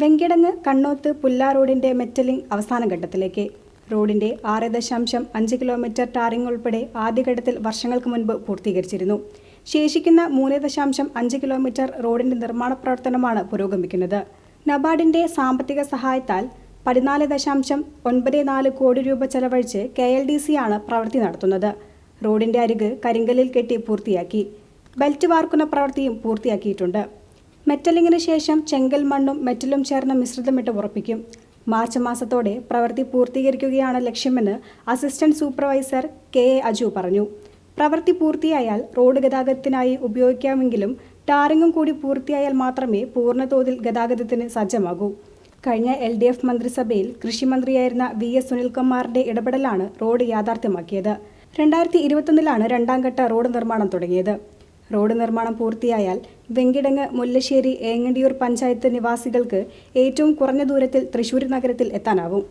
വെങ്കിടങ്ങ് കണ്ണോത്ത് പുല്ലാ റോഡിന്റെ മെറ്റലിംഗ് അവസാന ഘട്ടത്തിലേക്ക്. റോഡിന്റെ ആറ് ദശാംശം അഞ്ച് കിലോമീറ്റർ ടാറിംഗ് ഉൾപ്പെടെ ആദ്യഘട്ടത്തിൽ വർഷങ്ങൾക്ക് മുൻപ് പൂർത്തീകരിച്ചിരുന്നു. ശേഷിക്കുന്ന മൂന്ന് ദശാംശം അഞ്ച് കിലോമീറ്റർ റോഡിന്റെ നിർമ്മാണ പ്രവർത്തനമാണ് പുരോഗമിക്കുന്നത്. നബാർഡിന്റെ സാമ്പത്തിക സഹായത്താൽ പതിനാല് ദശാംശം ഒൻപത് നാല് കോടി രൂപ ചെലവഴിച്ച് കെ എൽ ഡി സി ആണ് പ്രവൃത്തി നടത്തുന്നത്. റോഡിന്റെ അരിക് കരിങ്കല്ലിൽ കെട്ടി പൂർത്തിയാക്കി. ബെൽറ്റ് വാർക്കുന്ന പ്രവൃത്തിയും പൂർത്തിയാക്കിയിട്ടുണ്ട്. മെറ്റലിങ്ങിന് ശേഷം ചെങ്കൽ മണ്ണും മെറ്റലും ചേർന്ന മിശ്രിതമിട്ട് ഉറപ്പിക്കും. മാർച്ച് മാസത്തോടെ പ്രവൃത്തി പൂർത്തീകരിക്കുകയാണ് ലക്ഷ്യമെന്ന് assistant supervisor K A Aju പറഞ്ഞു. പ്രവൃത്തി പൂർത്തിയായാൽ റോഡ് ഗതാഗതത്തിനായി ഉപയോഗിക്കാമെങ്കിലും ടാറിങ്ങും കൂടി പൂർത്തിയായാൽ മാത്രമേ പൂർണതോതിൽ ഗതാഗതത്തിന് സജ്ജമാകൂ. കഴിഞ്ഞ എൽ ഡി എഫ് മന്ത്രിസഭയിൽ കൃഷിമന്ത്രിയായിരുന്ന വി എസ് സുനിൽകുമാറിന്റെ ഇടപെടലാണ് റോഡ് യാഥാർത്ഥ്യമാക്കിയത്. രണ്ടായിരത്തി ഇരുപത്തൊന്നിലാണ് രണ്ടാം ഘട്ട റോഡ് നിർമ്മാണം തുടങ്ങിയത്. റോഡ് നിർമ്മാണം പൂർത്തിയായാൽ വെങ്കിടങ്ങ് മുല്ലശ്ശേരി ഏങ്ങണ്ടിയൂർ പഞ്ചായത്ത് നിവാസികൾക്ക് ഏറ്റവും കുറഞ്ഞ ദൂരത്തിൽ തൃശൂർ നഗരത്തിൽ എത്താനാവും.